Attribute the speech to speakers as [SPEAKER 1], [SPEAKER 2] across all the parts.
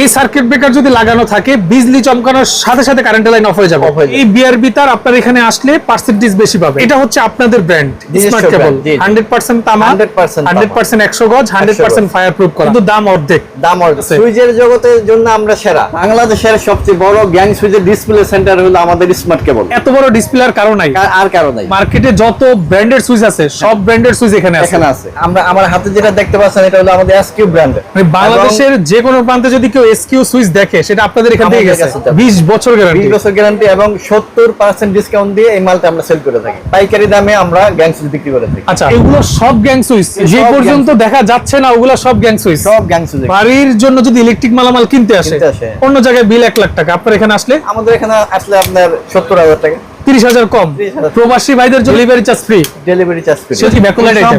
[SPEAKER 1] এই circuit breaker যদি লাগানো থাকে বিজলি চমকানোর সাথে সাথে কারেন্ট লাইন অফ হয়ে যাবে।
[SPEAKER 2] হয়ে।
[SPEAKER 1] এই বিআরবি তার আপনার এখানে আসলে পার্সেন্টেজ বেশি পাবে। এটা হচ্ছে আপনাদের ব্র্যান্ড স্মার্ট কেবল
[SPEAKER 2] brand, জি, জি।
[SPEAKER 1] 100% তামা
[SPEAKER 2] 100%
[SPEAKER 1] 100% 100 গজ 100% ফায়ার প্রুফ করা। কিন্তু দাম অর্ধেক।
[SPEAKER 2] দাম
[SPEAKER 1] আছে।
[SPEAKER 2] সুইচের জগতের জন্য আমরা সেরা। বাংলাদেশের সবচেয়ে বড় গ্যাং সুইচের ডিসপ্লে সেন্টার হলো আমাদের স্মার্ট কেবল
[SPEAKER 1] এত বড় ডিসপ্লের কারণ নাই।
[SPEAKER 2] আর কারণ নাই।
[SPEAKER 1] মার্কেটে যত ব্র্যান্ডের সুইচ আছে সব ব্র্যান্ডের সুইচ এখানে আছে।
[SPEAKER 2] এখানে আছে। আমরা আমার হাতে যেটা দেখতে পাচ্ছেন এটা হলো আমাদের এসকিউ ব্র্যান্ড
[SPEAKER 1] মানে বাংলাদেশের যে কোনো প্রান্তে যদি কেউ এসকিউ সুইচ দেখে সেটা আপনাদের এখান থেকে গেছে। 20 বছর
[SPEAKER 2] বিশ
[SPEAKER 1] গ্যারান্টি
[SPEAKER 2] বছর গ্যারান্টি এবং সত্তর পার্সেন্ট ডিসকাউন্ট দিয়ে এই মালটা আমরা সেল করে থাকি। পাইকারি দামে আমরা গ্যাং সুইচ বিক্রি করে থাকি।
[SPEAKER 1] আচ্ছা এগুলো সব গ্যাং সুইচ যে পর্যন্ত দেখা যাচ্ছে না ওগুলো সব গ্যাং সুইচ
[SPEAKER 2] সব গ্যাং সুইচ
[SPEAKER 1] বাড়ির জন্য যদি ইলেকট্রিক মালামাল কিনতে আসে অন্য জায়গায় বিল এক লাখ টাকা। আপনার এখানে আসলে?
[SPEAKER 2] আমাদের এখানে আসলে আপনার সত্তর হাজার টাকা।
[SPEAKER 1] তিরিশ হাজার কম। প্রবাসী ভাইদের delivery charge free
[SPEAKER 2] delivery charge free
[SPEAKER 1] সেটা?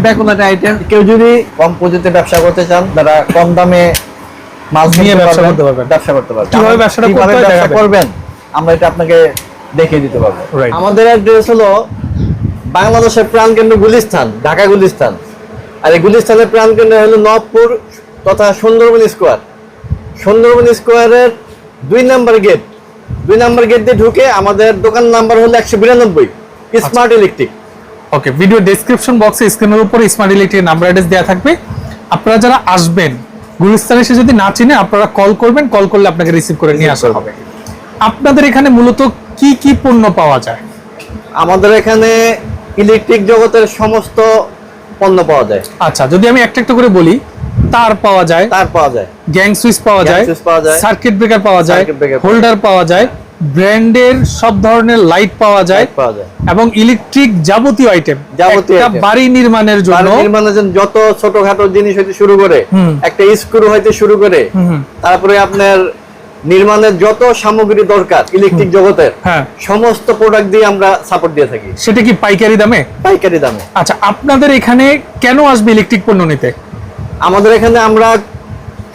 [SPEAKER 2] ব্যাকুলাইট আইটেম কেউ যদি কম পুঁজিতে ব্যবসা করতে চান তারা কম দামে মাল
[SPEAKER 1] নিয়ে ব্যবসা করতে পারবেন।
[SPEAKER 2] ব্যবসা করতে পারবেন।
[SPEAKER 1] কীভাবে ব্যবসাটা করতে
[SPEAKER 2] ব্যবসা করবেন আমরা এটা আপনাকে দেখিয়ে দিতে পারব। আমাদের অ্যাড্রেস হলো বাংলাদেশের প্রাণকেন্দ্র গুলিস্তান ঢাকা গুলিস্তান। আর এই গুলিস্তানের প্রাণকেন্দ্র হলো নবপুর তথা সুন্দরবন স্কোয়ার। সুন্দরবন স্কোয়ারের দুই নাম্বার গেট। দুই নাম্বার গেট দিয়ে ঢুকে আমাদের দোকান নাম্বার হলো একশো বিরানব্বই smart electric
[SPEAKER 1] okay video description বক্সে স্ক্রিনের উপরে স্মার্ট ইলেকট্রিক নাম্বার অ্যাড্রেস দেওয়া থাকবে। আপনারা যারা আসবেন গুলিস্তানে এসে যদি না চিনে আপনারা কল করবেন কল করলে আপনাকে রিসিভ করে নিয়ে আসা হবে। আপনাদের এখানে মূলত কি কি পণ্য পাওয়া যায়?
[SPEAKER 2] আমাদের এখানে ইলেকট্রিক জগতের সমস্ত পণ্য পাওয়া যায়।
[SPEAKER 1] আচ্ছা যদি আমি একটা একটা করে বলি তার পাওয়া যায়
[SPEAKER 2] তার পাওয়া যায়।
[SPEAKER 1] গ্যাং সুইচ পাওয়া যায়
[SPEAKER 2] পাওয়া যায়।
[SPEAKER 1] সার্কিট ব্রেকার পাওয়া যায় হোল্ডার পাওয়া যায় ব্র্যান্ডের সব ধরনের লাইট পাওয়া যায় এবং ইলেকট্রিক যাবতীয় আইটেম
[SPEAKER 2] যাবতীয়
[SPEAKER 1] বাড়ি নির্মাণের জন্য
[SPEAKER 2] নির্মাণের জন্য যত ছোটখাটো জিনিস হইতে শুরু করে একটা স্ক্রু হইতে শুরু করে। তারপরে আপনার নির্মাণের যত সামগ্রী দরকার ইলেকট্রিক জগতের
[SPEAKER 1] হ্যাঁ।
[SPEAKER 2] সমস্ত প্রোডাক্ট দিয়ে আমরা সাপোর্ট দিয়ে থাকি।
[SPEAKER 1] সেটা কি পাইকারি দামে?
[SPEAKER 2] পাইকারি দামে।
[SPEAKER 1] আচ্ছা আপনাদের এখানে কেন আসবে ইলেকট্রিক পণ্য নিতে?
[SPEAKER 2] আমাদের এখানে আমরা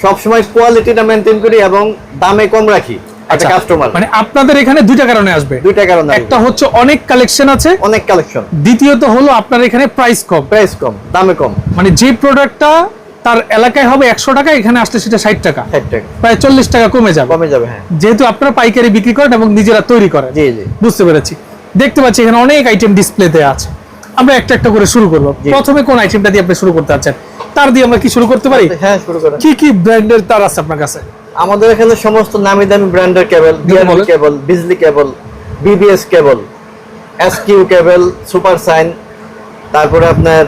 [SPEAKER 2] সবসময় কোয়ালিটিটা মেনটেন করি এবং দামে কম রাখি।
[SPEAKER 1] আচ্ছা,
[SPEAKER 2] কাস্টমার
[SPEAKER 1] মানে আপনাদের এখানে দুইটা কারণে আসবে।
[SPEAKER 2] দুইটা কারণ
[SPEAKER 1] একটা হচ্ছে অনেক কালেকশন আছে।
[SPEAKER 2] অনেক কালেকশন
[SPEAKER 1] দ্বিতীয়ত হলো আপনার এখানে প্রাইস কম।
[SPEAKER 2] প্রাইস কম দামে কম।
[SPEAKER 1] মানে যে প্রোডাক্টটা তার এলাকায় হবে একশো টাকা এখানে আসলে সেটা ষাট টাকা। প্রায় চল্লিশ টাকা কমে যাবে।
[SPEAKER 2] কমে যাবে হ্যাঁ।
[SPEAKER 1] যেহেতু আপনারা পাইকারি বিক্রি করেন এবং নিজেরা তৈরি করেন।
[SPEAKER 2] জি জি।
[SPEAKER 1] বুঝতে পেরেছি। দেখতে পাচ্ছি এখানে অনেক আইটেম ডিসপ্লেতে আছে। আমরা একটা একটা করে শুরু করব। প্রথমে কোন আইটেমটা দিয়ে আপনি শুরু করতে চাচ্ছেন? তার দিয়ে আমরা কি শুরু করতে পারি?
[SPEAKER 2] হ্যাঁ শুরু করেন।
[SPEAKER 1] কি কি ব্র্যান্ডের তার আছে আপনার কাছে?
[SPEAKER 2] আমাদের এখানে সমস্ত নামি দামি ব্র্যান্ডের কেবল
[SPEAKER 1] বলেন।
[SPEAKER 2] Cable Bijli cable BBS cable SQ cable super sign তারপরে আপনার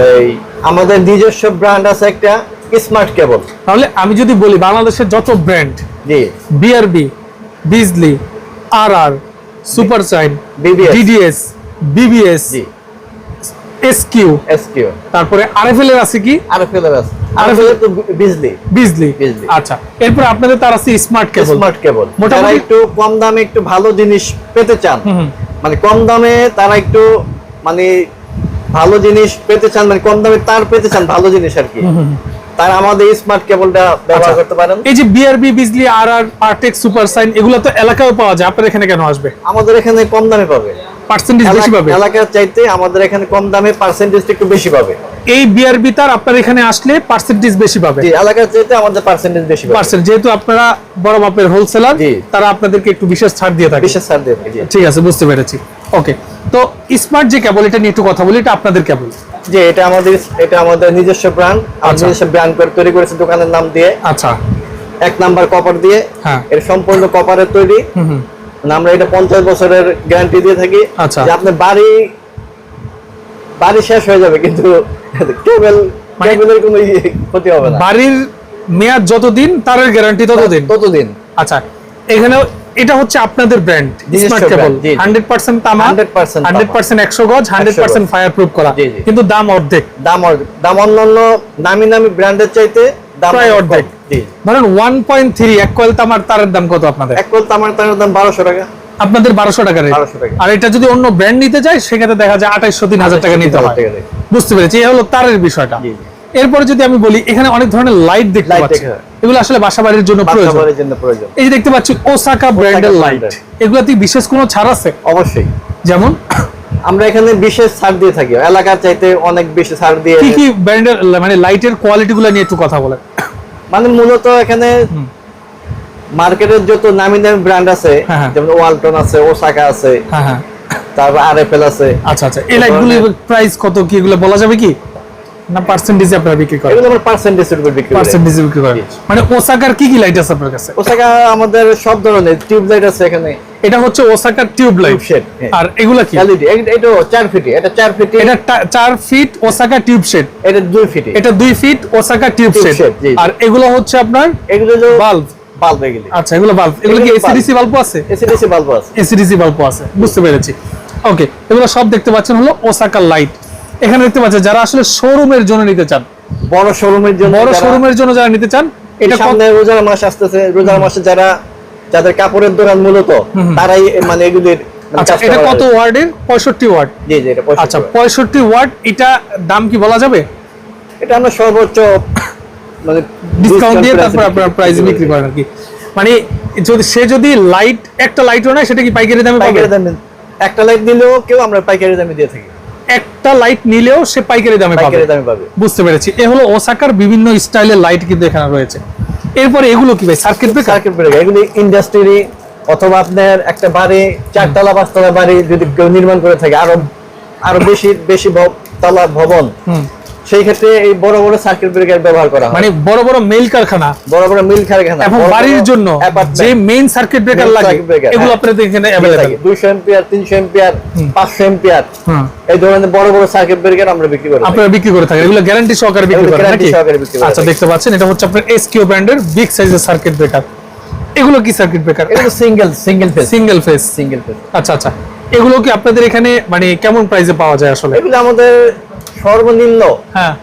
[SPEAKER 2] এই আমাদের নিজস্ব ব্র্যান্ড আছে একটা স্মার্ট কেবল।
[SPEAKER 1] তাহলে আমি যদি বলি বাংলাদেশের যত ব্র্যান্ড
[SPEAKER 2] জি।
[SPEAKER 1] BRB Bijli R R super sign
[SPEAKER 2] BBS
[SPEAKER 1] DDS BBS
[SPEAKER 2] জি।
[SPEAKER 1] এসকিউ
[SPEAKER 2] এসকিউ
[SPEAKER 1] তারপরে আরএফএল এর আছে কি?
[SPEAKER 2] আর ফেলে আছে। আর ফেলে তো বিজলি
[SPEAKER 1] বিজলি
[SPEAKER 2] বিজলি।
[SPEAKER 1] আচ্ছা এরপর আপনাদের তার আছে স্মার্ট কেবল।
[SPEAKER 2] স্মার্ট কেবল।
[SPEAKER 1] মোটামুটি-
[SPEAKER 2] একটু কম দামে একটু ভালো জিনিস পেতে চান। মানে কম দামে তারা একটু মানে ভালো জিনিস পেতে চান মানে কম দামে তার পেতে চান ভালো জিনিস আর কি। তারা আমাদের স্মার্ট কেবলটা ব্যবহার
[SPEAKER 1] আচ্ছা।
[SPEAKER 2] করতে পারেন।
[SPEAKER 1] এই যে BRB Bijli R R Partex super sign এগুলো তো এলাকায় পাওয়া যায়। আপনার এখানে কেন আসবে?
[SPEAKER 2] আমাদের এখানে কম দামে পাবে।
[SPEAKER 1] পার্সেন্টেজ বেশি পাবে?
[SPEAKER 2] এলাকার চাইতে আমাদের এখানে কম দামে পার্সেন্টেজ একটু বেশি পাবে।
[SPEAKER 1] এই বিআরবি তার আপনার এখানে আসলে পার্সেন্টেজ বেশি পাবে।
[SPEAKER 2] জি এলাকার চাইতে আমাদের পার্সেন্টেজ বেশি পাবে।
[SPEAKER 1] পার্সেন্ট যেহেতু আপনারা বড় মাপের হোলসেলার তারা আপনাদেরকে একটু বিশেষ ছাড় দিয়ে থাকে।
[SPEAKER 2] বিশেষ ছাড় দিয়ে থাকি,
[SPEAKER 1] ঠিক আছে বুঝতে পেরেছি। ওকে তো স্মার্ট যে কেবল এটা নিয়ে একটু কথা বলি এটা আপনাদের কেবল
[SPEAKER 2] যে এটা আমাদের এটা আমাদের নিজস্ব ব্র্যান্ড আমরা
[SPEAKER 1] আচ্ছা।
[SPEAKER 2] নিজস্ব ব্র্যান্ড করে তৈরি করেছি দোকানের নাম দিয়ে।
[SPEAKER 1] আচ্ছা।
[SPEAKER 2] এক নাম্বার কপার দিয়ে।
[SPEAKER 1] হ্যাঁ।
[SPEAKER 2] এর সম্পূর্ণ কপারের তৈরি।
[SPEAKER 1] হুম।
[SPEAKER 2] আমরা এটা পঞ্চাশ বছরের গ্যারান্টি দিয়ে থাকি
[SPEAKER 1] আচ্ছা।
[SPEAKER 2] যে আপনার বাড়ি বাড়ি শেষ হয়ে যাবে কিন্তু কেবল
[SPEAKER 1] মানে-
[SPEAKER 2] কেবলের কোনো ইয়ে ক্ষতি হবে না
[SPEAKER 1] বাড়ির মেয়াদ যতদিন তার গ্যারান্টি ততদিন
[SPEAKER 2] ততদিন
[SPEAKER 1] আচ্ছা এখানে এটা হচ্ছে আপনাদের ব্র্যান্ড স্মার্ট কেবল
[SPEAKER 2] brand, জি, জি।
[SPEAKER 1] হান্ড্রেড পার্সেন্ট তামা
[SPEAKER 2] 100% তামা।
[SPEAKER 1] হান্ড্রেড পার্সেন্ট একশো গজ হান্ড্রেড পার্সেন্ট ফায়ার প্রুফ করা। কিন্তু দাম অর্ধেক
[SPEAKER 2] দাম অর্ধেক। দাম অন্যান্য নামি নামি ব্র্যান্ডের চাইতে দাম
[SPEAKER 1] প্রায় অর্ধেক ধরেন ওয়ান পয়েন্ট থ্রি এক কয়েল তামার তারের দাম কত আপনাদের?
[SPEAKER 2] এক কল তামার তারের দাম বারোশো টাকা।
[SPEAKER 1] আপনাদের বারোশো টাকা। রেট আর এটা যদি অন্য ব্র্যান্ড নিতে যায় সেক্ষেত্রে দেখা যায় আঠাইশশো তিন হাজার টাকা নিতে
[SPEAKER 2] 2800 টাকা দিয়ে।
[SPEAKER 1] বুঝতে পেরেছি এই হলো তারের বিষয়টা।
[SPEAKER 2] জি, জি।
[SPEAKER 1] এরপরে যদি আমি বলি এখানে অনেক ধরনের লাইট দেখতে পাচ্ছি। এগুলো আসলে বাসা বাড়ির জন্য প্রয়োজন। এই যে দেখতে পাচ্ছি ওসাকা ব্র্যান্ডের লাইট। এগুলাতে বিশেষ কোনো ছাড় আছে?
[SPEAKER 2] অবশ্যই।
[SPEAKER 1] যেমন?
[SPEAKER 2] আমরা এখানে বিশেষ ছাড় দিয়ে থাকি। এলাকার চাইতে অনেক বেশি ছাড় দিয়ে
[SPEAKER 1] কি কি ব্র্যান্ডের মানে লাইটের কোয়ালিটি গুলো নিয়ে একটু কথা বলেন।
[SPEAKER 2] মানে মূলত এখানে মার্কেটের যত নামি দামি ব্র্যান্ড আছে
[SPEAKER 1] হ্যাঁ, হ্যাঁ।
[SPEAKER 2] যেমন ওয়ালটন আছে ওসাকা আছে
[SPEAKER 1] তারপর আর
[SPEAKER 2] তারপর আরএফএল আছে।
[SPEAKER 1] আচ্ছা আচ্ছা। এই লাইটগুলি প্রাইস কত কি এগুলো বলা যাবে কি? না পার্সেন্টেজে আপনারা বিক্রি করেন?
[SPEAKER 2] এগুলো আমরা পার্সেন্টেজের উপর বিক্রি করি।
[SPEAKER 1] পার্সেন্টেজে বিক্রি করেন। মানে ওসাকার কি কি লাইট আছে আপনার কাছে?
[SPEAKER 2] ওসাকা আমাদের সব ধরনের টিউব লাইট আছে এখানে।
[SPEAKER 1] এটা হচ্ছে ওসাকার টিউব লাইট
[SPEAKER 2] হ্যাঁ।
[SPEAKER 1] আর এগুলা কি?
[SPEAKER 2] এলইডি এটা চার ফিটি এটা চার ফিটি
[SPEAKER 1] এটা টা- চার ফিট ওসাকা টিউব শেড
[SPEAKER 2] এটা দুই ফিটি
[SPEAKER 1] এটা দুই ফিট ওসাকা টিউব শেড। আর এগুলো হচ্ছে আপনার
[SPEAKER 2] এগুলো
[SPEAKER 1] বাল্ব।
[SPEAKER 2] বাল্ব এগুলি।
[SPEAKER 1] আচ্ছা এগুলো বাল্ব। এগুলো কি
[SPEAKER 2] bulb।
[SPEAKER 1] বাল্ব আছে?
[SPEAKER 2] এসিডিসি বাল্ব আছে।
[SPEAKER 1] এসিডিসি বাল্ব আছে বুঝতে পেরেছি। ওকে এগুলো সব দেখতে পাচ্ছেন হলো ওসাকা লাইট এখানে দেখতে পাচ্ছেন যারা আসলে শোরুমের জন্য নিতে চান
[SPEAKER 2] বড় শোরুমের জন্য
[SPEAKER 1] বড় শোরুমের জন্য যারা নিতে চান এটা
[SPEAKER 2] সামনে রোজার মাস আসতেছে। রোজার মাসে যারা যাদের কাপড়ের দোকান মূলত তারাই মানে এগুলির মানে
[SPEAKER 1] আচ্ছা এটা কত ওয়ার্ডের? পঁয়ষট্টি ওয়ার্ড।
[SPEAKER 2] জি জি এটা
[SPEAKER 1] আচ্ছা
[SPEAKER 2] টাকা।
[SPEAKER 1] পঁয়ষট্টি ওয়ার্ড এটা দাম কি বলা যাবে?
[SPEAKER 2] এটা আমরা সর্বোচ্চ মানে
[SPEAKER 1] ডিসকাউন্ট দিয়ে তারপর আপনার প্রাইস বিক্রি করেন আর কি। মানে যদি সে যদি লাইট একটা লাইটও নেয় সেটা কি পাইকারি দামে
[SPEAKER 2] পাইকারি দামে একটা লাইট নিলেও কেউ আমরা পাইকারি দামে দিয়ে থাকি।
[SPEAKER 1] একটা লাইট নিলেও সে পাইকারি দামে পাবে।
[SPEAKER 2] পাইকারি দামে পাবে।
[SPEAKER 1] বুঝতে পেরেছি। এ হলো ওসাকার বিভিন্ন স্টাইলের লাইট কিন্তু এখানে রয়েছে। এরপরে এগুলো কি ভাই? সার্কিট ব্রেকার
[SPEAKER 2] সার্কিট ব্রেকার এগুলো ইন্ডাস্ট্রি অথবা আপনার একটা বাড়ি চারতলা পাঁচতলা বাড়ি যদি কেউ নির্মাণ করে থাকে আরও আরও বেশি বেশি তলা ভবন। সেই ক্ষেত্রে এই বড় বড় সার্কিট ব্রেকার ব্যবহার করা হয়।
[SPEAKER 1] মানে বড় বড় মেল কারখানা
[SPEAKER 2] বড় বড় মিল কারখানা
[SPEAKER 1] এবং
[SPEAKER 2] বড় বড়
[SPEAKER 1] বাড়ির জন্য যে মেইন সার্কিট ব্রেকার লাগে এগুলো
[SPEAKER 2] হ্যাঁ।
[SPEAKER 1] আপনাদের এখানে। অ্যাভেলেবেল
[SPEAKER 2] 200 এম্পিয়ার 300 এম্পিয়ার 500 এম্পিয়ার
[SPEAKER 1] হুম।
[SPEAKER 2] এই ধরনের বড় বড় সার্কিট ব্রেকার আমরা বিক্রি করি
[SPEAKER 1] আপনারা বিক্রি করে থাকেন এগুলো গ্যারান্টি সহকারে বিক্রি
[SPEAKER 2] এগুলো
[SPEAKER 1] করেন নাকি? আচ্ছা দেখতে পাচ্ছেন এটা হচ্ছে আপনার এসকিউ ব্র্যান্ডের বিগ সাইজের সার্কিট ব্রেকার এগুলো কি সার্কিট ব্রেকার
[SPEAKER 2] এটা single single phase
[SPEAKER 1] single phase
[SPEAKER 2] single phase
[SPEAKER 1] আচ্ছা আচ্ছা। এগুলো কি আপনাদের এখানে মানে কেমন প্রাইসে পাওয়া যায় আসলে?
[SPEAKER 2] এগুলো আমাদের সর্বনিম্ন?
[SPEAKER 1] হ্যাঁ।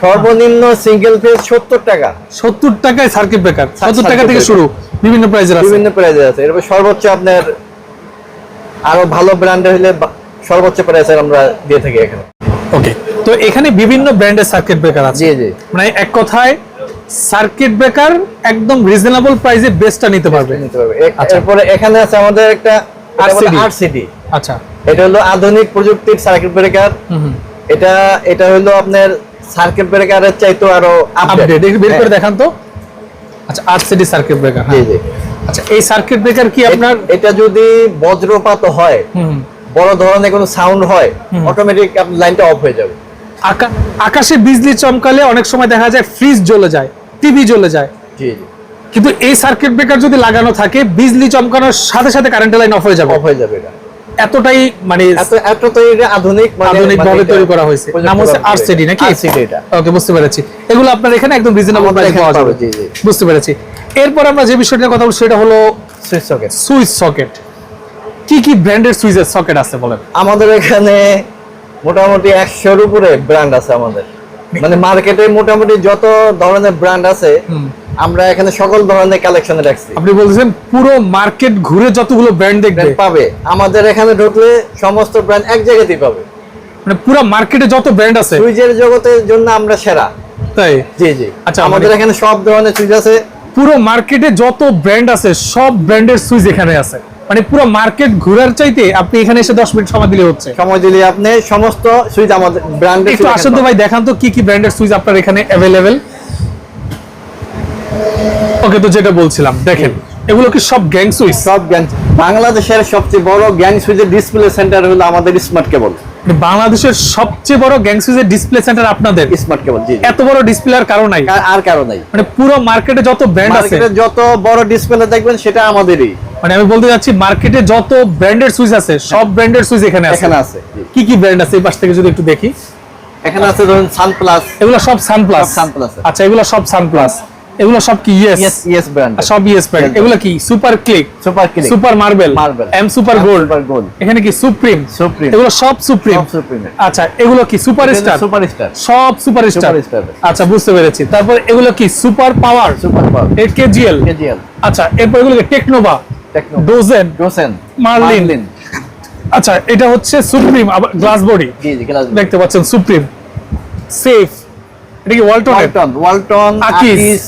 [SPEAKER 2] সর্বনিম্ন সিঙ্গেল ফেজ 70 টাকা।
[SPEAKER 1] সত্তর টাকায় সার্কিট ব্রেকার
[SPEAKER 2] সার-
[SPEAKER 1] সত্তর টাকা থেকে শুরু। বিভিন্ন প্রাইজের আছে।
[SPEAKER 2] বিভিন্ন প্রাইজে আছে। এরপর সর্বোচ্চ আপনার আরও ভালো ব্র্যান্ডের হলে সর্বোচ্চ প্রাইসে আমরা দিয়ে থাকি এখানে।
[SPEAKER 1] ওকে তো এখানে বিভিন্ন ব্র্যান্ডের সার্কিট ব্রেকার আছে।
[SPEAKER 2] জি জি।
[SPEAKER 1] মানে এক কথায় সার্কিট ব্রেকার একদম রিজনেবল প্রাইসে বেস্টটা নিতে পারবে।
[SPEAKER 2] নিতে পারবে। এ-
[SPEAKER 1] আচ্ছা।
[SPEAKER 2] এরপরে এখানে আছে আমাদের একটা আরসিডি
[SPEAKER 1] আচ্ছা।
[SPEAKER 2] এটা হলো আধুনিক প্রযুক্তির সার্কিট ব্রেকার
[SPEAKER 1] হুম।
[SPEAKER 2] এটা এটা হলো আপনার সার্কিট ব্রেকারের চাইতো আরও
[SPEAKER 1] আপডেট
[SPEAKER 2] আপডেট
[SPEAKER 1] বের করে দেখান তো। আচ্ছা আরসিডি সার্কিট ব্রেকার
[SPEAKER 2] জি জি।
[SPEAKER 1] আচ্ছা এই সার্কিট ব্রেকার কি আপনার?
[SPEAKER 2] এটা যদি বজ্রপাত হয়
[SPEAKER 1] হুম
[SPEAKER 2] বড় ধরনের কোনো সাউন্ড হয় অটোমেটিক আপনার লাইনটা অফ হয়ে যাবে।
[SPEAKER 1] আকা- আকাশে বিজলি চমকালে অনেক সময় দেখা যায় ফ্রিজ জ্বলে যায় টিভি জ্বলে যায়।
[SPEAKER 2] জি জি।
[SPEAKER 1] কিন্তু এই সার্কিট ব্রেকার যদি লাগানো থাকে বিজলি চমকানোর সাথে সাথে কারেন্টের লাইন অফ হয়ে যাবে।
[SPEAKER 2] অফ হয়ে যাবে এটা।
[SPEAKER 1] এতটাই মানে
[SPEAKER 2] এত এত তো এটা আধুনিক মানে
[SPEAKER 1] আধুনিক ভাবে
[SPEAKER 2] মানে
[SPEAKER 1] তৈরি করা হয়েছে। নাম হচ্ছে আরসিডি নাকি?
[SPEAKER 2] RCD এটা।
[SPEAKER 1] ওকে বুঝতে পেরেছি। এগুলো আপনার এখানে একদম রিজনেবল প্রাইসে পাওয়া যাবে।
[SPEAKER 2] জি, জি।
[SPEAKER 1] বুঝতে পেরেছি। এরপর আমরা যে বিষয়টার কথা বলছি সেটা হলো
[SPEAKER 2] সুইচ সকেট
[SPEAKER 1] সুইচ সকেট কি কি ব্র্যান্ডের সুইচের সকেট আছে বলেন?
[SPEAKER 2] আমাদের এখানে মোটামুটি একশোর উপরে ব্র্যান্ড আছে আমাদের। মানে মার্কেটে মোটামুটি যত ধরনের ব্র্যান্ড আছে। আমরা এখানে সকল ধরনের কালেকশনে রাখছি।
[SPEAKER 1] আপনি বলছেন পুরো মার্কেট ঘুরে যতগুলো ব্র্যান্ড দেখবে।
[SPEAKER 2] পাবে। আমাদের এখানে ঢুকলে সমস্ত ব্র্যান্ড এক জায়গাতেই পাবে।
[SPEAKER 1] মানে পুরো মার্কেটে যত ব্র্যান্ড আছে।
[SPEAKER 2] সুইচের জগতের জন্য আমরা সেরা।
[SPEAKER 1] তাই?
[SPEAKER 2] জি জি।
[SPEAKER 1] আচ্ছা,
[SPEAKER 2] আমাদের এখানে সব ধরনের সুইচ আছে।
[SPEAKER 1] পুরো মার্কেটে যত ব্র্যান্ড আছে সব ব্র্যান্ডের সুইচ এখানে আছে। মানে পুরো মার্কেট ঘোরার চাইতে আপনি এখানে এসে দশ মিনিট সময় দিলে হচ্ছে।
[SPEAKER 2] সময় দিলে আপনি সমস্ত সুইচ আমাদের ব্র্যান্ডের
[SPEAKER 1] একটু আসেন তো ভাই দেখান তো কি কি ব্র্যান্ডের সুইচ আপনার এখানে অ্যাভেলেবেল ওকে তো যেটা বলছিলাম দেখেন এগুলো কি সব গ্যাং সুইচ?
[SPEAKER 2] সব গ্যাং বাংলাদেশের সবচেয়ে বড় গ্যাং সুইচের ডিসপ্লে সেন্টার হলো আমাদের স্মার্ট কেবল
[SPEAKER 1] বাংলাদেশের সবচেয়ে বড় গ্যাং সুইচের ডিসপ্লে সেন্টার আপনাদের?
[SPEAKER 2] স্মার্ট কেবল জি।
[SPEAKER 1] এত বড় ডিসপ্লে আর কারও নাই?
[SPEAKER 2] আর- আর কারও নাই।
[SPEAKER 1] মানে পুরো মার্কেটে যত ব্র্যান্ড আছে।
[SPEAKER 2] যত বড় ডিসপ্লে দেখবেন সেটা আমাদেরই।
[SPEAKER 1] মানে আমি বলতে যাচ্ছি মার্কেটে যত ব্র্যান্ডের সুইচ আছে সব ব্র্যান্ডের সুইচ এখানে আছে।
[SPEAKER 2] এখানে আছে
[SPEAKER 1] কি কি ব্র্যান্ড আছে এই পাশ থেকে যদি একটু দেখি?
[SPEAKER 2] এখানে আছে ধরুন সানপ্লাস
[SPEAKER 1] এগুলো সব সানপ্লাস
[SPEAKER 2] সব Sunplus।
[SPEAKER 1] আচ্ছা এগুলো সব সানপ্লাস এগুলো সব কি ইয়েস
[SPEAKER 2] ইয়েস ব্র্যান্ড
[SPEAKER 1] সব ইয়েস ব্র্যান্ড এগুলো কি? Super click
[SPEAKER 2] super click
[SPEAKER 1] super marble
[SPEAKER 2] Marble,
[SPEAKER 1] M super gold
[SPEAKER 2] gold
[SPEAKER 1] এখানে কি সুপ্রিম
[SPEAKER 2] Supreme।
[SPEAKER 1] এগুলো সব সুপ্রিম
[SPEAKER 2] Supreme।
[SPEAKER 1] আচ্ছা এগুলো কি সুপার স্টার
[SPEAKER 2] সুপার স্টার
[SPEAKER 1] সব সুপার স্টার
[SPEAKER 2] Superstar।
[SPEAKER 1] আচ্ছা বুঝতে পেরেছি। তারপর এগুলো কি সুপার পাওয়ার
[SPEAKER 2] সুপার পাওয়ার
[SPEAKER 1] এর কেজিএল
[SPEAKER 2] কেজিএল
[SPEAKER 1] আচ্ছা এরপর এগুলো কি টেকনোভা
[SPEAKER 2] টেকনো
[SPEAKER 1] ডোজেন
[SPEAKER 2] ডোসেন
[SPEAKER 1] Marlin। আচ্ছা এটা হচ্ছে সুপ্রিম আবার গ্লাস বডি দেখতে পাচ্ছেন সুপ্রিম সেফ এটা কি
[SPEAKER 2] ওয়ালটন ওয়ালটন
[SPEAKER 1] আকিস
[SPEAKER 2] আকিস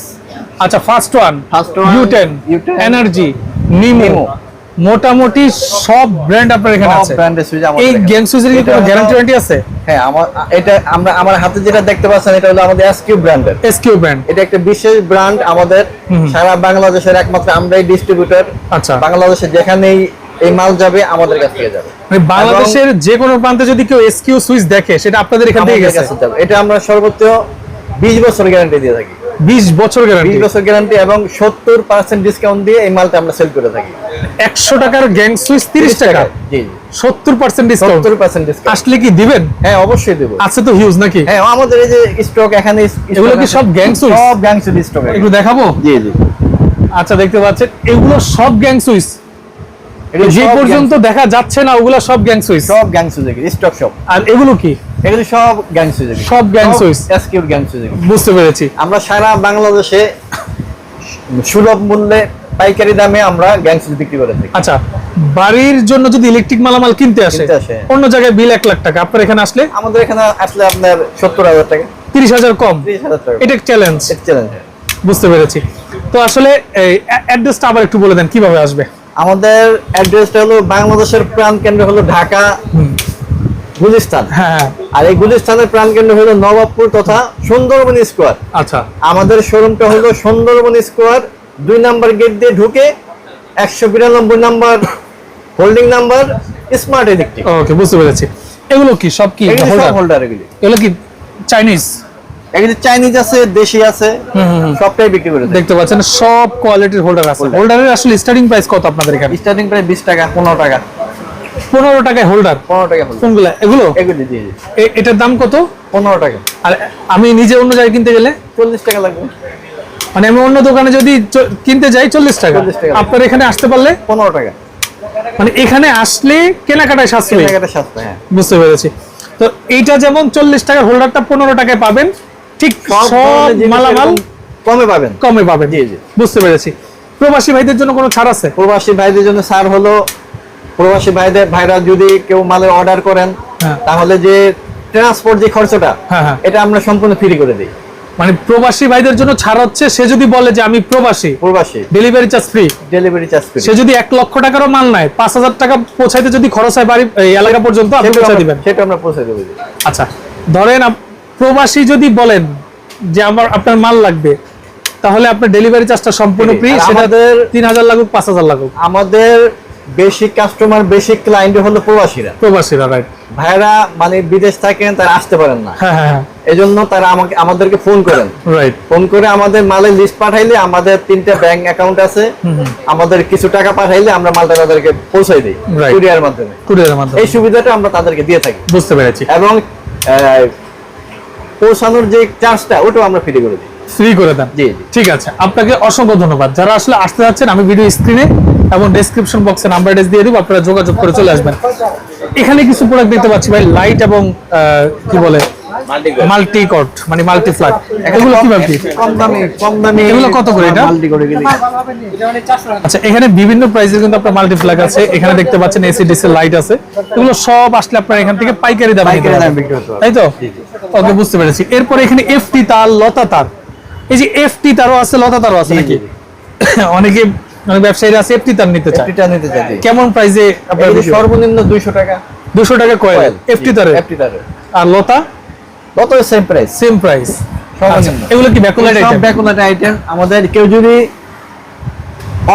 [SPEAKER 1] আচ্ছা ফার্স্ট ওয়ান
[SPEAKER 2] First one,
[SPEAKER 1] ইউটেন এনার্জি নিমো মোটামুটি সব ব্র্যান্ড আপনার এখানে
[SPEAKER 2] সব
[SPEAKER 1] আছে।
[SPEAKER 2] ব্র্যান্ডের সুইচ আমাদের
[SPEAKER 1] এই। গ্যাং সুইচের কি কোনো গ্যারান্টি ওয়ারেন্টি আছে?
[SPEAKER 2] হ্যাঁ আমার এটা আমরা আমার হাতে যেটা দেখতে পাচ্ছেন এটা হলো আমাদের এসকিউ ব্র্যান্ডের
[SPEAKER 1] এসকিউ ব্র্যান্ড
[SPEAKER 2] এটা একটা বিশেষ ব্র্যান্ড আমাদের সারা বাংলাদেশের একমাত্র আমরাই ডিস্ট্রিবিউটর
[SPEAKER 1] আচ্ছা।
[SPEAKER 2] বাংলাদেশে যেখানেই এই মাল যাবে আমাদের কাছ থেকে যাবে।
[SPEAKER 1] মানে বাংলাদেশের যে কোনো প্রান্তে যদি কেউ এসকিউ সুইচ দেখে সেটা আপনাদের এখান থেকে গেছে।
[SPEAKER 2] এটা আমরা সর্বোচ্চ বিশ বছর গ্যারান্টি দিয়ে থাকি।
[SPEAKER 1] 20 বছর গ্যারান্টি
[SPEAKER 2] বছর গ্যারান্টি এবং সত্তর পার্সেন্ট ডিসকাউন্ট দিয়ে এই মালটা আমরা সেল করে থাকি।
[SPEAKER 1] 100 টাকার গ্যাং সুইচ 30 টাকা।
[SPEAKER 2] জি
[SPEAKER 1] 70% ডিসকাউন্ট
[SPEAKER 2] সত্তর পার্সেন্ট ডিসকাউন্ট
[SPEAKER 1] আসলে কি দিবেন?
[SPEAKER 2] হ্যাঁ অবশ্যই দেবো।
[SPEAKER 1] আছে তো হিউজ নাকি?
[SPEAKER 2] হ্যাঁ আমাদের এই যে স্টক এখানে
[SPEAKER 1] এগুলো কি সব gang suits?
[SPEAKER 2] সব গ্যাং সুইচ স্টক
[SPEAKER 1] একটু দেখাবো?
[SPEAKER 2] জি জি।
[SPEAKER 1] আচ্ছা দেখতে পাচ্ছেন এগুলো সব গ্যাং সুইচ যে পর্যন্ত দেখা যাচ্ছে না ওগুলো সব গ্যাং সুইচ
[SPEAKER 2] সব গ্যাং সুইচ স্টক সব।
[SPEAKER 1] আর এগুলো কি?
[SPEAKER 2] এগুলো সব গ্যাং সুইচ
[SPEAKER 1] সব gang suits?
[SPEAKER 2] এসকিউ গ্যাং সুইচ
[SPEAKER 1] বুঝতে পেরেছি।
[SPEAKER 2] আমরা সারা বাংলাদেশে সুলভ মূল্যে পাইকারি দামে আমরা গ্যাং সুইচ বিক্রি করে থাকি।
[SPEAKER 1] আচ্ছা বাড়ির জন্য যদি ইলেকট্রিক মালামাল কিনতে আসে। অন্য জায়গায় বিল এক লাখ টাকা আপনার এখানে আসলে?
[SPEAKER 2] আমাদের এখানে আসলে আপনার সত্তর হাজার টাকা।
[SPEAKER 1] তিরিশ হাজার কম? এটা চ্যালেঞ্জ
[SPEAKER 2] চ্যালেঞ্জ
[SPEAKER 1] বুঝতে পেরেছি। তো আসলে এই অ্যাড্রেসটা আবার একটু বলে দেন কীভাবে আসবে?
[SPEAKER 2] আমাদের অ্যাড্রেসটা হলো বাংলাদেশের প্রাণ কেন্দ্র হলো ঢাকা গুলিস্তান।
[SPEAKER 1] হ্যাঁ।
[SPEAKER 2] আর এই গুলিস্তানের প্রাণ কেন্দ্র হলো নবাবপুর তথা সুন্দরবন স্কোয়ার।
[SPEAKER 1] আচ্ছা।
[SPEAKER 2] আমাদের শোরুমটা হলো সুন্দরবন স্কোয়ার দুই নাম্বার গেট দিয়ে ঢুকে একশো বিরানব্বই number holding number smart electric
[SPEAKER 1] okay বুঝতে পেরেছি। এগুলো কি? সব কি হোল্ডার?
[SPEAKER 2] এগুলি।
[SPEAKER 1] এগুলো কি চাইনিজ?
[SPEAKER 2] এগুলি চাইনিজ আছে দেশি আছে
[SPEAKER 1] হুম, হুম, হুম।
[SPEAKER 2] সবটাই বিক্রি করে
[SPEAKER 1] দেখতে পাচ্ছেন সব কোয়ালিটির হোল্ডার আছে। হোল্ডারের আসলে স্টার্টিং প্রাইস কত আপনাদের এখানে?
[SPEAKER 2] স্টার্টিং প্রায় বিশ টাকা পনেরো টাকা।
[SPEAKER 1] পনেরো টাকায় হোল্ডার
[SPEAKER 2] পনেরো টাকা
[SPEAKER 1] কোনগুলো? এগুলো?
[SPEAKER 2] এগুলি
[SPEAKER 1] এ- এটার দাম কত?
[SPEAKER 2] পনেরো টাকা।
[SPEAKER 1] আর আমি নিজে অন্য জায়গায় কিনতে গেলে?
[SPEAKER 2] চল্লিশ টাকা লাগবে।
[SPEAKER 1] মানে আমি অন্য দোকানে যদি কিনতে যাই চল্লিশ টাকা।
[SPEAKER 2] 40 টাকা।
[SPEAKER 1] আপনার এখানে আসতে পারলে?
[SPEAKER 2] পনেরো টাকা।
[SPEAKER 1] মানে এখানে আসলে কেনাকাটায় সাশ্রয়ী
[SPEAKER 2] কেনাকাটা সস্তা হ্যাঁ।
[SPEAKER 1] বুঝতে পেরেছি। তো এইটা যেমন চল্লিশ টাকার হোল্ডারটা পনেরো টাকায় পাবেন ঠিক
[SPEAKER 2] সব
[SPEAKER 1] মালামাল
[SPEAKER 2] কমে পাবেন।
[SPEAKER 1] কমে পাবেন।
[SPEAKER 2] জি, জি।
[SPEAKER 1] বুঝতে পেরেছি। প্রবাসী ভাইদের জন্য কোনো ছাড় আছে?
[SPEAKER 2] প্রবাসী ভাইদের জন্য স্যার হলো প্রবাসী ভাইদের ভাইরা যদি কেউ মালের অর্ডার করেন
[SPEAKER 1] হ্যাঁ।
[SPEAKER 2] তাহলে যে ট্রান্সপোর্ট যে খরচটা
[SPEAKER 1] হ্যাঁ, হ্যাঁ।
[SPEAKER 2] এটা আমরা সম্পূর্ণ ফ্রি করে দিই।
[SPEAKER 1] মানে প্রবাসী ভাইদের জন্য ছাড় হচ্ছে সে যদি বলে যে আমি প্রবাসী
[SPEAKER 2] প্রবাসী।
[SPEAKER 1] Delivery charge free
[SPEAKER 2] delivery charge free
[SPEAKER 1] সে যদি এক লক্ষ টাকারও মাল নেয় পাঁচ হাজার টাকা পৌঁছাইতে যদি খরচ হয় বাড়ি এই এলাকা পর্যন্ত আপনি পৌঁছে দিবেন।
[SPEAKER 2] সেটা আমরা পৌঁছে দেবো।
[SPEAKER 1] আচ্ছা ধরেন প্রবাসী যদি বলেন যে আমার আপনার মাল লাগবে তাহলে আপনার ডেলিভারি চার্জটা সম্পূর্ণ ফ্রি সেটা তিন হাজার লাগুক পাঁচ হাজার লাগুক।
[SPEAKER 2] আমাদের বেশি কাস্টমার বেশি ক্লায়েন্ট হলো প্রবাসীরা।
[SPEAKER 1] প্রবাসীরা রাইট
[SPEAKER 2] ভাইরা মানে বিদেশ থাকেন তারা আসতে পারেন না।
[SPEAKER 1] হ্যাঁ হ্যাঁ হ্যাঁ।
[SPEAKER 2] এজন্য তারা আমাকে আমাদেরকে ফোন করেন।
[SPEAKER 1] রাইট
[SPEAKER 2] ফোন করে আমাদের মালের লিস্ট পাঠাইলে আমাদের তিনটা ব্যাংক অ্যাকাউন্ট আছে। আমাদের কিছু টাকা পাঠাইলে আমরা মালটা তাদেরকে পৌঁছাই দিই. কুরিয়ার মাধ্যমে।
[SPEAKER 1] কুরিয়ারের মাধ্যমে।
[SPEAKER 2] এই সুবিধাটা আমরা তাদেরকে দিয়ে থাকি।
[SPEAKER 1] বুঝতে পেরেছি।
[SPEAKER 2] এবং পৌঁছানোর যে চার্জটা ওটাও আমরা ফ্রি করে দিই।
[SPEAKER 1] ফ্রি করে দেন।
[SPEAKER 2] জি।
[SPEAKER 1] ঠিক আছে। আপনাকে অসংখ্য ধন্যবাদ। যারা আসলে আসতে যাচ্ছেন আমি ভিডিও স্ক্রিনে এবং ডেসক্রিপশন বক্সে নাম্বার অ্যাড্রেস দিয়ে দিব আপনারা যোগাযোগ করে চলে আসবেন। এখানে কিছু প্রোডাক্ট দেখতে পাচ্ছি ভাই লাইট এবং কি বলে? মাল্টি কট মানে মাল্টি এগুলো কি?
[SPEAKER 2] কম দামি কম দামি
[SPEAKER 1] এগুলো কত করে এটা?
[SPEAKER 2] মাল্টি করে গেলে।
[SPEAKER 1] আচ্ছা এখানে বিভিন্ন প্রাইসের কিন্তু আপনার মাল্টি ফ্ল্যাগ আছে। এখানে দেখতে পাচ্ছেন এসি ডিসি লাইট আছে। এগুলো সব আসলে আপনার এখান থেকে পাইকারি দামে
[SPEAKER 2] পাইকারি দামে বিক্রি করতে
[SPEAKER 1] তাই তো। ওকে বুঝতে পেরেছি। এরপরে এখানে এফটি তার লতা তার। এই যে এফটি তারও আছে লতা তারও আছে নাকি? অনেকে অনেক ব্যবসায়ীরা আছে নিতে চায়।
[SPEAKER 2] নিতে জি।
[SPEAKER 1] কেমন প্রাইসে আপনার
[SPEAKER 2] সর্বনিম্ন দুইশো টাকা।
[SPEAKER 1] দুশো টাকা কয়েল আর লতা?
[SPEAKER 2] কত সেম প্রাইস
[SPEAKER 1] সেম প্রাইস
[SPEAKER 2] সর্বনিম্ন।
[SPEAKER 1] এগুলো কি ব্যাকুলাইট আইটেম
[SPEAKER 2] ব্যাকুলাইট আইটেম আমাদের কেউ যদি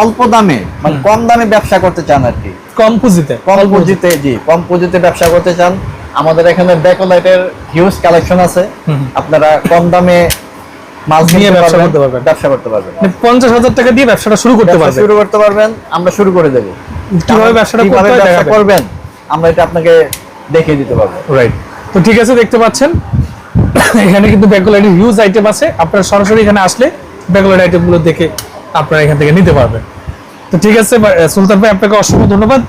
[SPEAKER 2] অল্প দামে মানে কম দামে ব্যবসা করতে চান আর কি।
[SPEAKER 1] কম পুঁজিতে।
[SPEAKER 2] কম পুঁজিতে জি কম পুঁজিতে ব্যবসা করতে চান। আমাদের এখানে ব্যাকলাইটের হিউজ কালেকশন আছে। আপনারা কম দামে মাল
[SPEAKER 1] নিয়ে ব্যবসা করতে পারবেন।
[SPEAKER 2] ব্যবসা করতে পারবেন।
[SPEAKER 1] মানে পঞ্চাশ হাজার টাকা দিয়ে ব্যবসাটা শুরু করতে
[SPEAKER 2] ব্যবসা
[SPEAKER 1] পারবে
[SPEAKER 2] শুরু করতে পারবেন আমরা শুরু করে দেব।
[SPEAKER 1] কীভাবে ব্যবসাটা
[SPEAKER 2] ব্যবসা করবেন আমরা এটা আপনাকে দেখিয়ে দিতে পারব।
[SPEAKER 1] রাইট তো ঠিক আছে দেখতে পাচ্ছেন। এখানে কিন্তু হিউজ আইটেম আছে। আপনারা সরাসরি এখানে আসলে ব্যাকলাইট আইটেমগুলো দেখে আপনারা এখান থেকে নিতে পারবেন। তো ঠিক আছে সুলতান ভাই আপনাকে অসংখ্য ধন্যবাদ।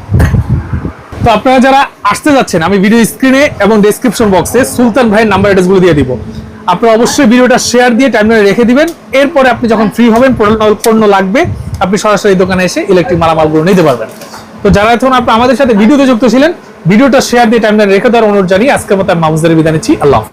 [SPEAKER 1] তো আপনারা যারা আসতে যাচ্ছেন আমি ভিডিও স্ক্রিনে এবং ডেসক্রিপশন বক্সে সুলতান ভাইয়ের নাম্বার অ্যাড্রেসগুলো দিয়ে দিব। আপনারা অবশ্যই ভিডিওটা শেয়ার দিয়ে টাইমলাইনে রেখে দিবেন। এরপরে আপনি যখন ফ্রি হবেন, পণ্য- লাগবে, আপনি সরাসরি দোকানে এসে ইলেকট্রিক মালামালগুলো নিতে পারবেন। তো যারা এখন আপনি আমাদের সাথে ভিডিওতে যুক্ত ছিলেন, ভিডিওটা শেয়ার দিয়ে টাইমলাইনে রেখে দেওয়ার অনুরোধ জানিয়ে আজকের মতো আমি মামুজদের বিদায় নিচ্ছি। আল্লাহ।